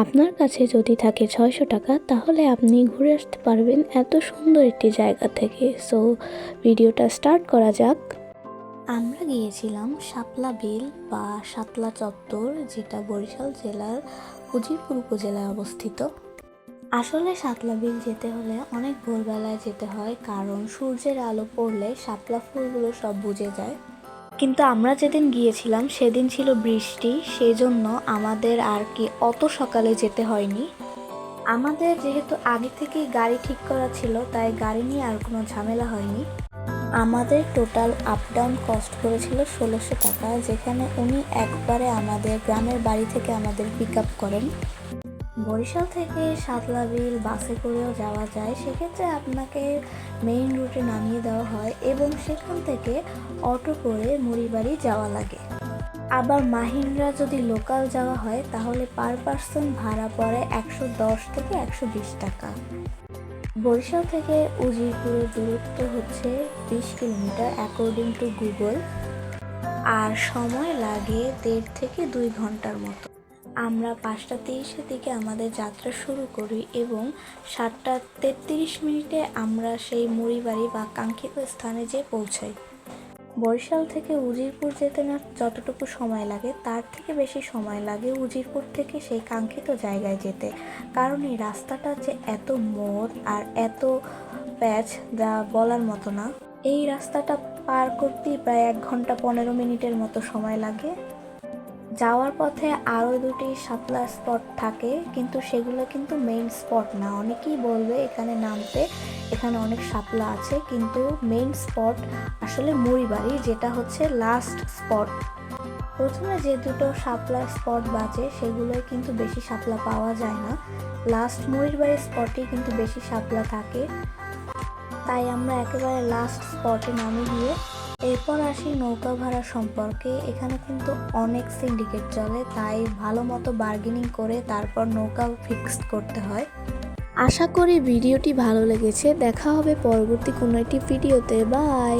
আপনার কাছে যদি থাকে ছয়শো টাকা, তাহলে আপনি ঘুরে আসতে পারবেন এত সুন্দর একটি জায়গা থেকে। সো ভিডিওটা স্টার্ট করা যাক। আমরা গিয়েছিলাম শাপলা বিল বা শাপলা চত্বর, যেটা বরিশাল জেলার উজিরপুর উপজেলায় অবস্থিত। আসলে শাপলা বিল যেতে হলে অনেক ভোরবেলায় যেতে হয়, কারণ সূর্যের আলো পড়লে শাপলা ফুলগুলো সব বুঝে যায়। কিন্তু আমরা যেদিন গিয়েছিলাম, সেদিন ছিল বৃষ্টি, সেজন্য আমাদের আর কি অত সকালে যেতে হয়নি। আমাদের যেহেতু আগে থেকেই গাড়ি ঠিক করা ছিল, তাই গাড়ি নিয়ে আর কোনো ঝামেলা হয়নি। আমাদের টোটাল আপ ডাউন কস্ট করেছিল ষোলোশো টাকা, যেখানে উনি একবারে আমাদের গ্রামের বাড়ি থেকে আমাদের পিক আপ করেন। বরিশাল থেকে সাতলা বিল বাসে করেও যাওয়া যায়, সেক্ষেত্রে আপনাকে মেইন রুটে নামিয়ে দেওয়া হয় এবং সেখান থেকে অটো করে মুড়িবাড়ি যাওয়া লাগে। আবার মাহিন্দ্রা যদি লোকাল যাওয়া হয়, তাহলে পার পার্সন ভাড়া পড়ে একশো দশ থেকে একশো বিশ টাকা। বরিশাল থেকে উজিরপুরের দূরত্ব হচ্ছে বিশ কিলোমিটার অ্যাকর্ডিং টু গুগল আর সময় লাগে দেড় থেকে দুই ঘণ্টার মতো। আমরা পাঁচটা তিরিশের দিকে আমাদের যাত্রা শুরু করি এবং সাতটা তেত্রিশ মিনিটে আমরা সেই মুড়িবাড়ি বা কাঙ্ক্ষিত স্থানে যেয়ে পৌঁছাই। বরিশাল থেকে উজিরপুর যেতে না যতটুকু সময় লাগে, তার থেকে বেশি সময় লাগে উজিরপুর থেকে সেই কাঙ্ক্ষিত জায়গায় যেতে। কারণ এই রাস্তাটা যে এত মোড় আর এত প্যাচ যা বলার মতো না, এই রাস্তাটা পার করতেই প্রায় এক ঘণ্টা পনেরো মিনিটের মতো সময় লাগে। যাওয়ার পথে আরও দুটি শাপলা স্পট থাকে, কিন্তু সেগুলো কিন্তু মেইন স্পট না। অনেকেই বলবে এখানে নামতে, এখানে অনেক শাপলা আছে, কিন্তু মেইন স্পট আসলে মুড়িবাড়ি, যেটা হচ্ছে লাস্ট স্পট প্রথমে যে দুটো শাপলা স্পট বাজে সেগুলোয় কিন্তু বেশি শাপলা পাওয়া যায় না। লাস্ট মুড়ির স্পটেই কিন্তু বেশি শাপলা থাকে। তাই আমরা একেবারে লাস্ট স্পটে নামে গিয়ে এরপর আসি নৌকা ভাড়া সম্পর্কে। এখানে কিন্তু অনেক সিন্ডিকেট চলে, তাই ভালো মতো বার্গেনিং করে তারপর নৌকা ফিক্সড করতে হয়। আশা করি ভিডিওটি ভালো লেগেছে। দেখা হবে পরবর্তী কোনো একটি ভিডিওতে বাই